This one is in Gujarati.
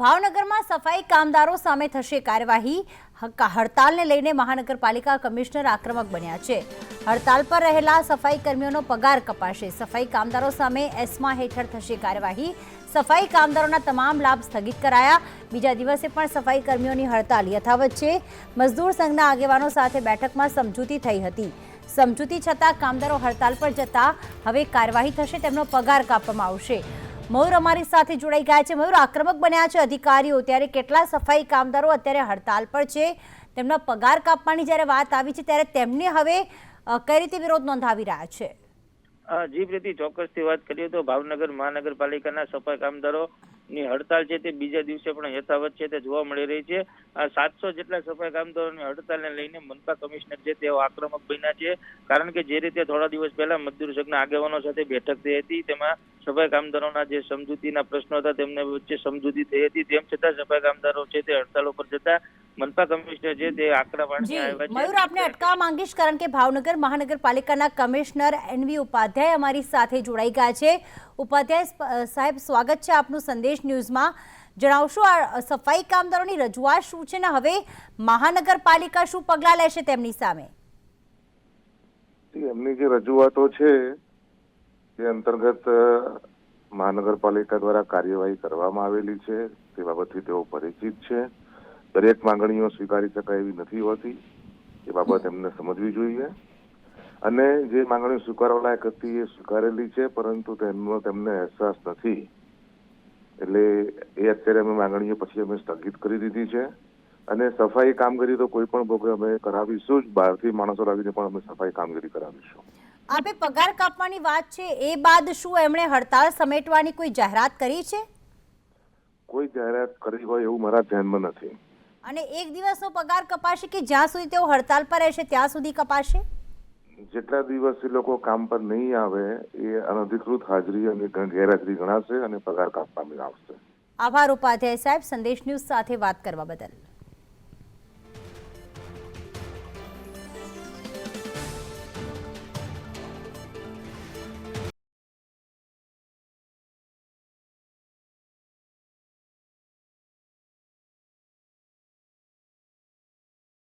ભાવનગરમાં સફાઈ કામદારો સામે થશે કાર્યવાહી. હડતાલને લઈને મહાનગરપાલિકા કમિશનર આક્રમક બન્યા છે. હડતાલ પર રહેલા સફાઈ કર્મીઓનો પગાર કપાશે. સફાઈ કામદારો સામે એસ્મા હેઠળ થશે કાર્યવાહી. સફાઈ કામદારોના તમામ લાભ સ્થગિત કરાયા. બીજા દિવસે પણ સફાઈ કર્મીઓની હડતાલ યથાવત છે. મજદૂર સંઘના આગેવાનો સાથે બેઠકમાં સમજૂતી થઈ હતી. સમજૂતી છતાં કામદારો હડતાલ પર જતા. હવે કાર્યવાહી થશે, તેમનો પગાર કાપવામાં આવશે. મયુર અમારી સાથે જોડાઈ ગયા છે. મયુર, આક્રમક બન્યા છે અધિકારીઓ. ત્યારે કેટલા સફાઈ કામદારો અત્યારે હડતાલ પર છે? તેમના પગાર કાપવાની જ્યારે વાત આવી છે, ત્યારે તેમને હવે કઈ રીતે વિરોધ નોંધાવી રહ્યા છે? જી પ્રીતિ ચોક્કસથી વાત કરીએ તો ભાવનગર મહાનગરપાલિકાના સફાઈ કામદારો ની હડતાલ છે તે બીજા દિવસે પણ યથાવત છે તે જોવા મળી રહી છે. સાતસો જેટલા સફાઈ કામદારોની હડતાલને લઈને મનપા કમિશનર છે તેઓ આક્રમક બન્યા છે. કારણ કે જે રીતે થોડા દિવસ પહેલા મજદૂર સંઘના આગેવાનો સાથે બેઠક થઈ હતી, તેમાં સફાઈ કામદારોના જે સમજૂતીના પ્રશ્નો હતા, તેમને વચ્ચે સમજૂતી થઈ હતી. તેમ છતાં સફાઈ કામદારો છે તે હડતાલ ઉપર જતા મનપા કમિશનર છે તે આકરા પાણી આવ્યા છે. મયુર આપને અટકાવવા માંગીશ કારણ કે ભાવનગર મહાનગરપાલિકાના કમિશનર એનવી ઉપાધ્યાય અમારી સાથે જોડાઈ ગયા છે. ઉપાધ્યાય સાહેબ સ્વાગત છે આપનું સંદેશ ન્યૂઝમાં. જણાવશો આ સફાઈ કામદારોની રજૂઆત શું છે ને હવે મહાનગરપાલિકા શું પગલાં લેશે તેમની સામે? એમની જે રજૂઆતો છે તે અંતર્ગત મહાનગરપાલિકા દ્વારા કાર્યવાહી કરવામાં આવેલી છે. તે બાબતથી તેઓ પરિચિત છે. દરેક માંગણીઓ સ્વીકારી શકાય એવી નથી હોતી. એ બાબત એમને સમજવી જોઈએ. અને જે માંગણીઓ સ્વીકારવા લાયક હતી એ સ્વીકારેલી છે પરંતુ તેમનો તેમને અહેસાસ નથી. એટલે એ અત્યારે અમે માંગણીઓ પછી અમે સ્થગિત કરી દીધી છે. અને સફાઈ કામગીરી તો કોઈ પણ ભોગે અમે કરાવીશું જ. બહારથી માણસો લાવીને પણ અમે સફાઈ કામગીરી કરાવીશું. આપે પગાર કાપવાની વાત છે એ બાદ શું એમણે હડતાળ સમેટવાની કોઈ જાહેરાત કરી છે? કોઈ જાહેરાત કરી હોય એવું મારા ધ્યાનમાં નથી. અને એક દિવસનો પગાર કપાશે કે જ્યાં સુધી તેઓ હડતાલ પર રહેશે ત્યાં સુધી કપાશે? જેટલા દિવસ એ લોકો કામ પર નહીં આવે એ અનધિકૃત હાજરી અને ગેરહાજરી ગણાશે અને પગાર કાપવામાં આવશે. આભાર ઉપાધ્યાય સાહેબ સંદેશ ન્યૂઝ સાથે વાત કરવા બદલ.